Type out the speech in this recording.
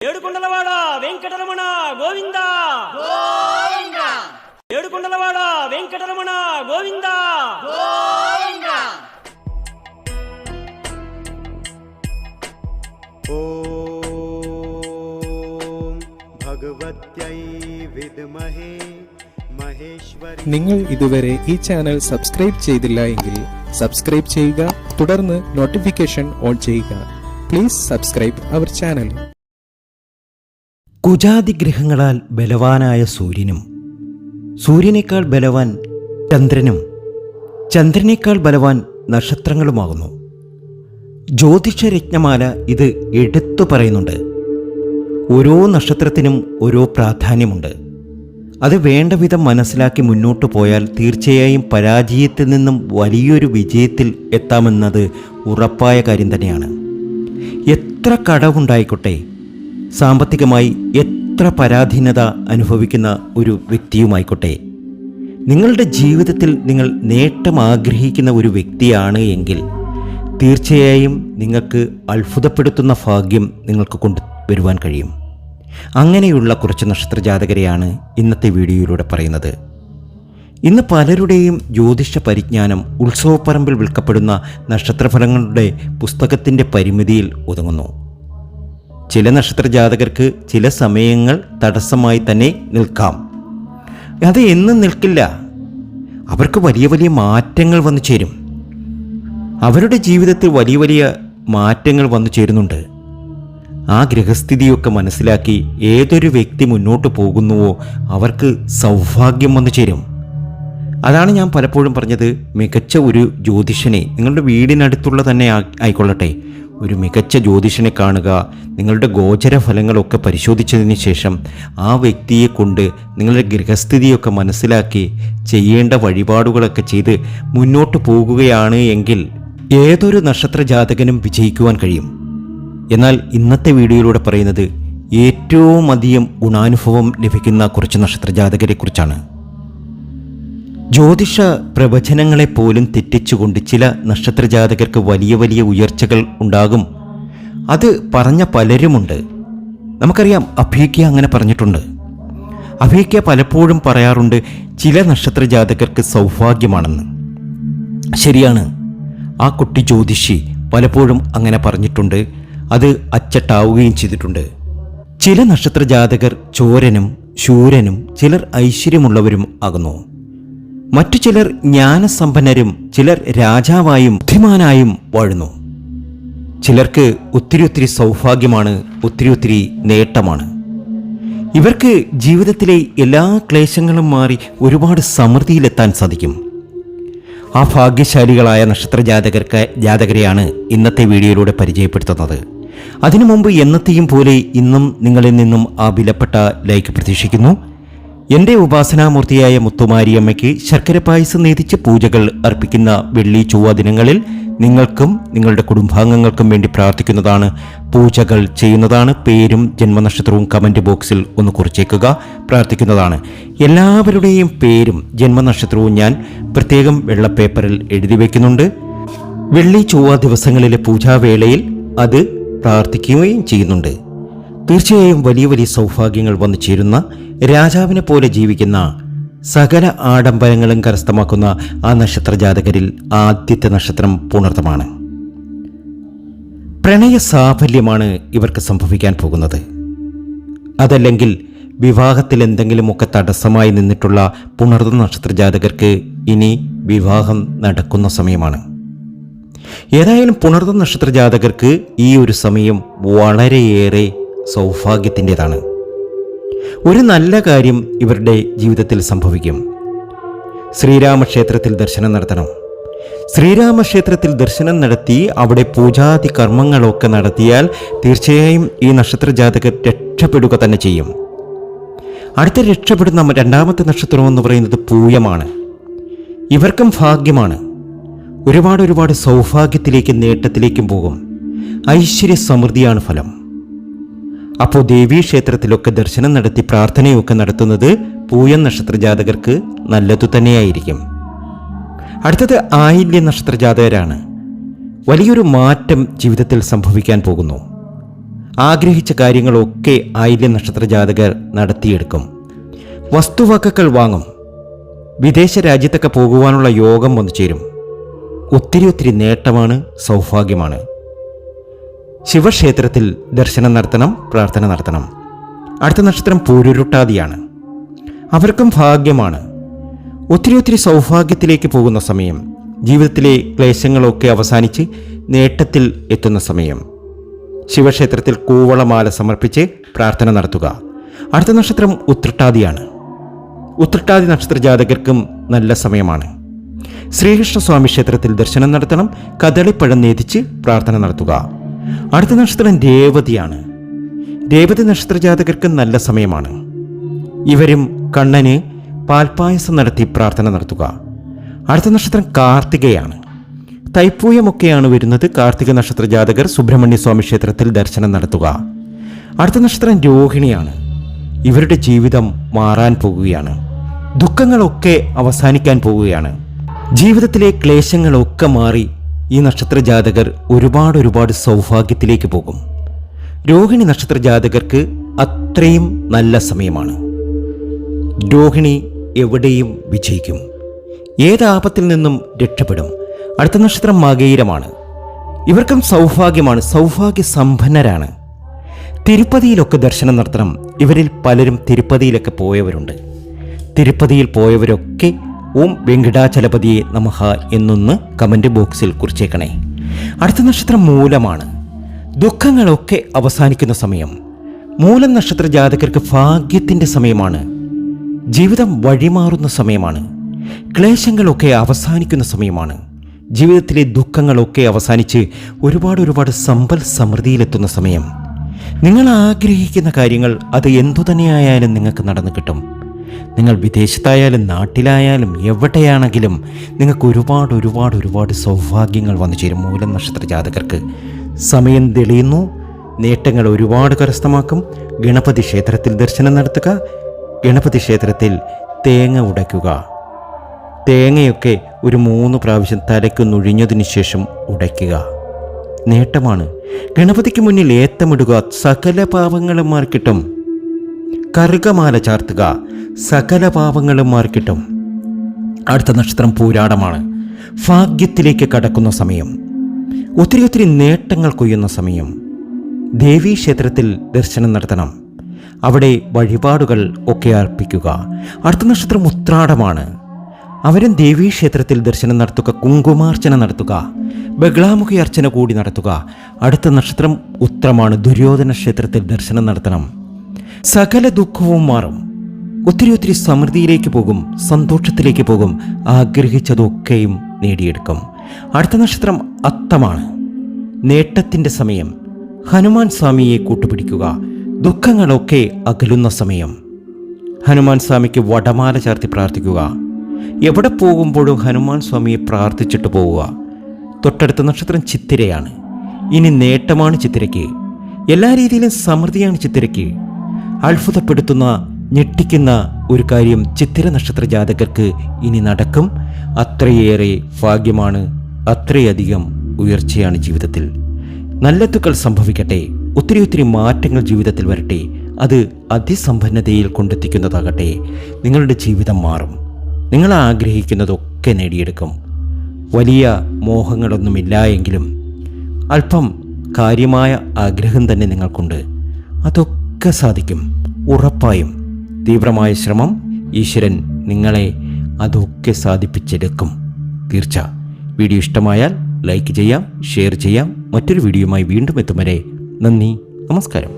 ఏడుకొండలవాడ వెంకటరమణ గోవింద ఏడుకొండలవాడ వెంకటరమణ గోవింద ഓം ഭഗവത്യൈ വിദ്മഹേ മഹേശ്വരി. നിങ്ങൾ ഇതുവരെ ഈ ചാനൽ സബ്സ്ക്രൈബ് ചെയ്തില്ല എങ്കിൽ സബ്സ്ക്രൈബ് ചെയ്യുക തുടർന്ന് നോട്ടിഫിക്കേഷൻ ഓൺ ചെയ്യുക. Please subscribe our channel. കുജാതിഗ്രഹങ്ങളാൽ ബലവാനായ സൂര്യനും സൂര്യനേക്കാൾ ബലവാൻ ചന്ദ്രനും ചന്ദ്രനേക്കാൾ ബലവാൻ നക്ഷത്രങ്ങളുമാകുന്നു. ജ്യോതിഷരത്നമാല ഇത് എടുത്തു പറയുന്നുണ്ട്. ഓരോ നക്ഷത്രത്തിനും ഓരോ പ്രാധാന്യമുണ്ട്. അത് വേണ്ട വിധം മനസ്സിലാക്കി മുന്നോട്ട് പോയാൽ തീർച്ചയായും പരാജയത്തിൽ നിന്നും വലിയൊരു വിജയത്തിൽ എത്താമെന്നത് ഉറപ്പായ കാര്യം തന്നെയാണ്. എത്ര കടവുണ്ടായിക്കോട്ടെ സാമ്പത്തികമായി എത്ര പരാധീനത അനുഭവിക്കുന്ന ഒരു വ്യക്തിയുമായിക്കോട്ടെ. നിങ്ങളുടെ ജീവിതത്തിൽ നിങ്ങൾ നേട്ടം ആഗ്രഹിക്കുന്ന ഒരു വ്യക്തിയാണ് എങ്കിൽ തീർച്ചയായും നിങ്ങൾക്ക് അത്ഭുതപ്പെടുത്തുന്ന ഭാഗ്യം നിങ്ങൾക്ക് കൊണ്ടുവരുവാൻ കഴിയും. അങ്ങനെയുള്ള കുറച്ച് നക്ഷത്രജാതകരെയാണ് ഇന്നത്തെ വീഡിയോയിലൂടെ പറയുന്നത്. ഇന്ന് പലരുടെയും ജ്യോതിഷ പരിജ്ഞാനം ഉത്സവപ്പറമ്പിൽ വിൽക്കപ്പെടുന്ന നക്ഷത്രഫലങ്ങളുടെ പുസ്തകത്തിന്റെ പരിമിതിയിൽ ഒതുങ്ങുന്നു. ചില നക്ഷത്ര ജാതകർക്ക് ചില സമയങ്ങൾ തടസ്സമായി തന്നെ നിൽക്കാം. അത് എന്നും നിൽക്കില്ല. അവർക്ക് വലിയ വലിയ മാറ്റങ്ങൾ വന്നു ചേരും. അവരുടെ ജീവിതത്തിൽ വലിയ വലിയ മാറ്റങ്ങൾ വന്നു ചേരുന്നുണ്ട്. ആ ഗ്രഹസ്ഥിതിയൊക്കെ മനസ്സിലാക്കി ഏതൊരു വ്യക്തി മുന്നോട്ട് പോകുന്നുവോ അവർക്ക് സൗഭാഗ്യം വന്നു ചേരും. അതാണ് ഞാൻ പലപ്പോഴും പറഞ്ഞത് മികച്ച ഒരു ജ്യോതിഷനെ നിങ്ങളുടെ വീടിനടുത്തുള്ള തന്നെ ആയിക്കൊള്ളട്ടെ. ഒരു മികച്ച ജ്യോതിഷനെ കാണുക നിങ്ങളുടെ ഗോചര ഫലങ്ങളൊക്കെ പരിശോധിച്ചതിന് ശേഷം ആ വ്യക്തിയെ കൊണ്ട് നിങ്ങളുടെ ഗൃഹസ്ഥിതിയൊക്കെ മനസ്സിലാക്കി ചെയ്യേണ്ട വഴിപാടുകളൊക്കെ ചെയ്ത് മുന്നോട്ട് പോകുകയാണ് എങ്കിൽ ഏതൊരു നക്ഷത്ര ജാതകനും വിജയിക്കുവാൻ കഴിയും. എന്നാൽ ഇന്നത്തെ വീഡിയോയിലൂടെ പറയുന്നത് ഏറ്റവും അധികം ഗുണാനുഭവം ലഭിക്കുന്ന കുറച്ച് നക്ഷത്ര ജാതകരെക്കുറിച്ചാണ് ജ്യോതിഷ പ്രവചനങ്ങളെ പോലും തെറ്റിച്ചുകൊണ്ട് ചില നക്ഷത്രജാതകർക്ക് വലിയ വലിയ ഉയർച്ചകൾ ഉണ്ടാകും. അത് പറഞ്ഞ പലരുമുണ്ട്. നമുക്കറിയാം അഭീക്യ അങ്ങനെ പറഞ്ഞിട്ടുണ്ട്. അഭീക്യ പലപ്പോഴും പറയാറുണ്ട് ചില നക്ഷത്രജാതകർക്ക് സൗഭാഗ്യമാണെന്ന്. ശരിയാണ് ആ കുട്ടി ജ്യോതിഷി പലപ്പോഴും അങ്ങനെ പറഞ്ഞിട്ടുണ്ട് അത് അച്ചട്ടാവുകയും ചെയ്തിട്ടുണ്ട്. ചില നക്ഷത്രജാതകർ ചോരനും ശൂരനും ചിലർ ഐശ്വര്യമുള്ളവരും ആകുന്നു. മറ്റു ചിലർ ജ്ഞാനസമ്പന്നരും ചിലർ രാജാവായും ബുദ്ധിമാനായും വാഴുന്നു. ചിലർക്ക് ഒത്തിരി ഒത്തിരി സൗഭാഗ്യമാണ് ഒത്തിരി ഒത്തിരി നേട്ടമാണ്. ഇവർക്ക് ജീവിതത്തിലെ എല്ലാ ക്ലേശങ്ങളും മാറി ഒരുപാട് സമൃദ്ധിയിലെത്താൻ സാധിക്കും. ആ ഭാഗ്യശാലികളായ നക്ഷത്ര ജാതകർക്ക് ജാതകരെയാണ് ഇന്നത്തെ വീഡിയോയിലൂടെ പരിചയപ്പെടുത്തുന്നത്. അതിനു മുമ്പ് എന്നത്തെയും പോലെ ഇന്നും നിങ്ങളിൽ നിന്നും ആ വിലപ്പെട്ട ലൈക്ക് പ്രതീക്ഷിക്കുന്നു. എന്റെ ഉപാസനാമൂർത്തിയായ മുത്തുമാരിയമ്മയ്ക്ക് ശർക്കര പായസം നേതിച്ച് പൂജകൾ അർപ്പിക്കുന്ന വെള്ളി ചൊവ്വ ദിനങ്ങളിൽ നിങ്ങൾക്കും നിങ്ങളുടെ കുടുംബാംഗങ്ങൾക്കും വേണ്ടി പ്രാർത്ഥിക്കുന്നതാണ്. പൂജകൾ ചെയ്യുന്നതാണ്. പേരും ജന്മനക്ഷത്രവും കമന്റ് ബോക്സിൽ ഒന്ന് കുറിച്ചേക്കുക. പ്രാർത്ഥിക്കുന്നതാണ്. എല്ലാവരുടെയും പേരും ജന്മനക്ഷത്രവും ഞാൻ പ്രത്യേകം വെള്ളപ്പേപ്പറിൽ എഴുതി വയ്ക്കുന്നുണ്ട് വെള്ളി ചൊവ്വ ദിവസങ്ങളിലെ പൂജാവേളയിൽ അത് പ്രാർത്ഥിക്കുകയും ചെയ്യുന്നുണ്ട്. തീർച്ചയായും വലിയ വലിയ സൗഭാഗ്യങ്ങൾ വന്നു ചേരുന്ന രാജാവിനെ പോലെ ജീവിക്കുന്ന സകല ആഡംബരങ്ങളും കരസ്ഥമാക്കുന്ന ആ നക്ഷത്ര ജാതകരിൽ ആദ്യത്തെ നക്ഷത്രം പുണർത്തമാണ്. പ്രണയ സാഫല്യമാണ് ഇവർക്ക് സംഭവിക്കാൻ പോകുന്നത്. അതല്ലെങ്കിൽ വിവാഹത്തിൽ എന്തെങ്കിലുമൊക്കെ തടസ്സമായി നിന്നിട്ടുള്ള പുണർന്ന നക്ഷത്ര ജാതകർക്ക് ഇനി വിവാഹം നടക്കുന്ന സമയമാണ്. ഏതായാലും പുണർന്ന നക്ഷത്ര ജാതകർക്ക് ഈ ഒരു സമയം വളരെയേറെ സൗഭാഗ്യത്തിന്റെതാണ്. ഒരു നല്ല കാര്യം ഇവരുടെ ജീവിതത്തിൽ സംഭവിക്കും. ശ്രീരാമക്ഷേത്രത്തിൽ ദർശനം നടത്തണം. ശ്രീരാമക്ഷേത്രത്തിൽ ദർശനം നടത്തി അവിടെ പൂജാതി കർമ്മങ്ങളൊക്കെ നടത്തിയാൽ തീർച്ചയായും ഈ നക്ഷത്ര ജാതകർ രക്ഷപ്പെടുക തന്നെ ചെയ്യും. അടുത്ത രക്ഷപ്പെടുന്ന രണ്ടാമത്തെ നക്ഷത്രം എന്ന് പറയുന്നത് പൂയമാണ്. ഇവർക്കും ഭാഗ്യമാണ്. ഒരുപാട് ഒരുപാട് സൗഭാഗ്യത്തിലേക്കും നേട്ടത്തിലേക്കും പോകും. ഐശ്വര്യ സമൃദ്ധിയാണ് ഫലം. അപ്പോൾ ദേവീ ക്ഷേത്രത്തിലൊക്കെ ദർശനം നടത്തി പ്രാർത്ഥനയൊക്കെ നടത്തുന്നത് പൂയം നക്ഷത്ര ജാതകർക്ക് നല്ലതു തന്നെയായിരിക്കും. അടുത്തത് ആയില്യ നക്ഷത്ര ജാതകരാണ് വലിയൊരു മാറ്റം ജീവിതത്തിൽ സംഭവിക്കാൻ പോകുന്നു. ആഗ്രഹിച്ച കാര്യങ്ങളൊക്കെ ആയില്യ നക്ഷത്ര ജാതകർ നടത്തിയെടുക്കും. വസ്തുവകകൾ വാങ്ങും. വിദേശ രാജ്യത്തൊക്കെ പോകുവാനുള്ള യോഗം വന്നു ചേരും ഒത്തിരി ഒത്തിരി നേട്ടമാണ് സൗഭാഗ്യമാണ്. ശിവക്ഷേത്രത്തിൽ ദർശനം നടത്തണം പ്രാർത്ഥന നടത്തണം. അടുത്ത നക്ഷത്രം പൂരുരുട്ടാതിയാണ്. അവർക്കും ഭാഗ്യമാണ്. ഒത്തിരി ഒത്തിരി സൗഭാഗ്യത്തിലേക്ക് പോകുന്ന സമയം ജീവിതത്തിലെ ക്ലേശങ്ങളൊക്കെ അവസാനിച്ച് നേട്ടത്തിൽ എത്തുന്ന സമയം. ശിവക്ഷേത്രത്തിൽ കൂവളമാല സമർപ്പിച്ച് പ്രാർത്ഥന നടത്തുക. അടുത്ത നക്ഷത്രം ഉത്രട്ടാതിയാണ്. ഉത്രട്ടാതി നക്ഷത്ര ജാതകർക്കും നല്ല സമയമാണ്. ശ്രീകൃഷ്ണസ്വാമി ക്ഷേത്രത്തിൽ ദർശനം നടത്തണം കദളിപ്പഴം നേതിച്ച് പ്രാർത്ഥന നടത്തുക. അടുത്ത നക്ഷത്രം രേവതിയാണ്. രേവതി നക്ഷത്ര ജാതകർക്ക് നല്ല സമയമാണ്. ഇവരും കണ്ണന് പാൽപ്പായസം നടത്തി പ്രാർത്ഥന നടത്തുക. അടുത്ത നക്ഷത്രം കാർത്തികയാണ്. തൈപ്പൂയമൊക്കെയാണ് വരുന്നത് കാർത്തിക നക്ഷത്ര ജാതകർ സുബ്രഹ്മണ്യ സ്വാമി ക്ഷേത്രത്തിൽ ദർശനം നടത്തുക. അടുത്ത നക്ഷത്രം രോഹിണിയാണ്. ഇവരുടെ ജീവിതം മാറാൻ പോകുകയാണ്. ദുഃഖങ്ങളൊക്കെ അവസാനിക്കാൻ പോവുകയാണ് ജീവിതത്തിലെ ക്ലേശങ്ങളൊക്കെ മാറി ഈ നക്ഷത്ര ജാതകർ ഒരുപാട് ഒരുപാട് സൗഭാഗ്യത്തിലേക്ക് പോകും. രോഹിണി നക്ഷത്ര ജാതകർക്ക് അത്രയും നല്ല സമയമാണ്. രോഹിണി എവിടെയും വിജയിക്കും. ഏത് ആപത്തിൽ നിന്നും രക്ഷപ്പെടും. അടുത്ത നക്ഷത്രം മകയിരമാണ്. ഇവർക്കും സൗഭാഗ്യമാണ്. സൗഭാഗ്യ സമ്പന്നരാണ് തിരുപ്പതിയിലൊക്കെ ദർശനം നടത്തണം. ഇവരിൽ പലരും തിരുപ്പതിയിലൊക്കെ പോയവരുണ്ട്. തിരുപ്പതിയിൽ പോയവരൊക്കെ ഓം വെങ്കടാചലപതിയെ നമഹ എന്നൊന്ന് കമന്റ് ബോക്സിൽ കുറിച്ചേക്കണേ. അടുത്ത നക്ഷത്രം മൂലമാണ്. ദുഃഖങ്ങളൊക്കെ അവസാനിക്കുന്ന സമയം. മൂലം നക്ഷത്ര ജാതകർക്ക് ഭാഗ്യത്തിന്റെ സമയമാണ്. ജീവിതം വഴിമാറുന്ന സമയമാണ്. ക്ലേശങ്ങളൊക്കെ അവസാനിക്കുന്ന സമയമാണ്. ജീവിതത്തിലെ ദുഃഖങ്ങളൊക്കെ അവസാനിച്ച് ഒരുപാട് ഒരുപാട് സമ്പൽ സമൃദ്ധിയിലെത്തുന്ന സമയം. നിങ്ങൾ ആഗ്രഹിക്കുന്ന കാര്യങ്ങൾ അത് എന്തു തന്നെയായാലും നിങ്ങൾക്ക് നടന്നു കിട്ടും. നിങ്ങൾ വിദേശത്തായാലും നാട്ടിലായാലും എവിടെയാണെങ്കിലും നിങ്ങൾക്ക് ഒരുപാട് ഒരുപാട് ഒരുപാട് സൗഭാഗ്യങ്ങൾ വന്നു ചേരും മൂലം നക്ഷത്ര ജാതകർക്ക് സമയം തെളിയുന്നു. നേട്ടങ്ങൾ ഒരുപാട് കരസ്ഥമാക്കും. ഗണപതി ക്ഷേത്രത്തിൽ ദർശനം നടത്തുക. ഗണപതി ക്ഷേത്രത്തിൽ തേങ്ങ ഉടയ്ക്കുക. തേങ്ങയൊക്കെ ഒരു മൂന്ന് പ്രാവശ്യം തലയ്ക്ക് നുഴിഞ്ഞതിന് ശേഷം ഉടയ്ക്കുക. നേട്ടമാണ്. ഗണപതിക്ക് മുന്നിൽ ഏത്തമിടുക. സകല പാവങ്ങളും മാർക്കിട്ടും കറുകമാല ചാർത്തുക. സകല പാപങ്ങളും മാർക്കിട്ടും അടുത്ത നക്ഷത്രം പൂരാടമാണ്. ഭാഗ്യത്തിലേക്ക് കടക്കുന്ന സമയം. ഒത്തിരി ഒത്തിരി നേട്ടങ്ങൾ കൊയ്യുന്ന സമയം. ദേവീ ക്ഷേത്രത്തിൽ ദർശനം നടത്തണം. അവിടെ വഴിപാടുകൾ ഒക്കെ അർപ്പിക്കുക. അടുത്ത നക്ഷത്രം ഉത്രാടമാണ്. അവരും ദേവീ ക്ഷേത്രത്തിൽ ദർശനം നടത്തുക കുങ്കുമാർച്ചന നടത്തുക ബഹ്ളാമുഖി അർച്ചന കൂടി നടത്തുക. അടുത്ത നക്ഷത്രം ഉത്രമാണ്. ദുര്യോധന ക്ഷേത്രത്തിൽ ദർശനം നടത്തണം. സകല ദുഃഖവും മാറും. ഒത്തിരി ഒത്തിരി സമൃദ്ധിയിലേക്ക് പോകും സന്തോഷത്തിലേക്ക് പോകും ആഗ്രഹിച്ചതൊക്കെയും നേടിയെടുക്കും. അടുത്ത നക്ഷത്രം അത്തമാണ്. നേട്ടത്തിന്റെ സമയം. ഹനുമാൻ സ്വാമിയെ കൂട്ടുപിടിക്കുക. ദുഃഖങ്ങളൊക്കെ അകലുന്ന സമയം. ഹനുമാൻ സ്വാമിക്ക് വടമാല ചാർത്തി പ്രാർത്ഥിക്കുക. എവിടെ പോകുമ്പോഴും ഹനുമാൻ സ്വാമിയെ പ്രാർത്ഥിച്ചിട്ട് പോവുക. തൊട്ടടുത്ത നക്ഷത്രം ചിത്തിരയാണ്. ഇനി നേട്ടമാണ് ചിത്തിരയ്ക്ക്. എല്ലാ രീതിയിലും സമൃദ്ധിയാണ് ചിത്തിരയ്ക്ക്. അത്ഭുതപ്പെടുത്തുന്ന ഞെട്ടിക്കുന്ന ഒരു കാര്യം ചിത്തിര നക്ഷത്ര ജാതകർക്ക് ഇനി നടക്കും. അത്രയേറെ ഭാഗ്യമാണ് അത്രയധികം ഉയർച്ചയാണ് ജീവിതത്തിൽ. നല്ലതുക്കൾ സംഭവിക്കട്ടെ ഒത്തിരി ഒത്തിരി മാറ്റങ്ങൾ ജീവിതത്തിൽ വരട്ടെ അത് അതിസമ്പന്നതയിൽ കൊണ്ടെത്തിക്കുന്നതാകട്ടെ നിങ്ങളുടെ ജീവിതം മാറും. നിങ്ങൾ ആഗ്രഹിക്കുന്നതൊക്കെ നേടിയെടുക്കും. വലിയ മോഹങ്ങളൊന്നുമില്ല അല്പം കാര്യമായ ആഗ്രഹം തന്നെ നിങ്ങൾക്കുണ്ട്. അതൊക്കെ സാധിക്കും ഉറപ്പായും. തീവ്രമായ ശ്രമം ഈശ്വരൻ നിങ്ങളെ അതൊക്കെ സാധിപ്പിച്ചെടുക്കും. തീർച്ച. വീഡിയോ ഇഷ്ടമായാൽ ലൈക്ക് ചെയ്യാം ഷെയർ ചെയ്യാം. മറ്റൊരു വീഡിയോയുമായി വീണ്ടും എത്തും വരെ നന്ദി നമസ്കാരം.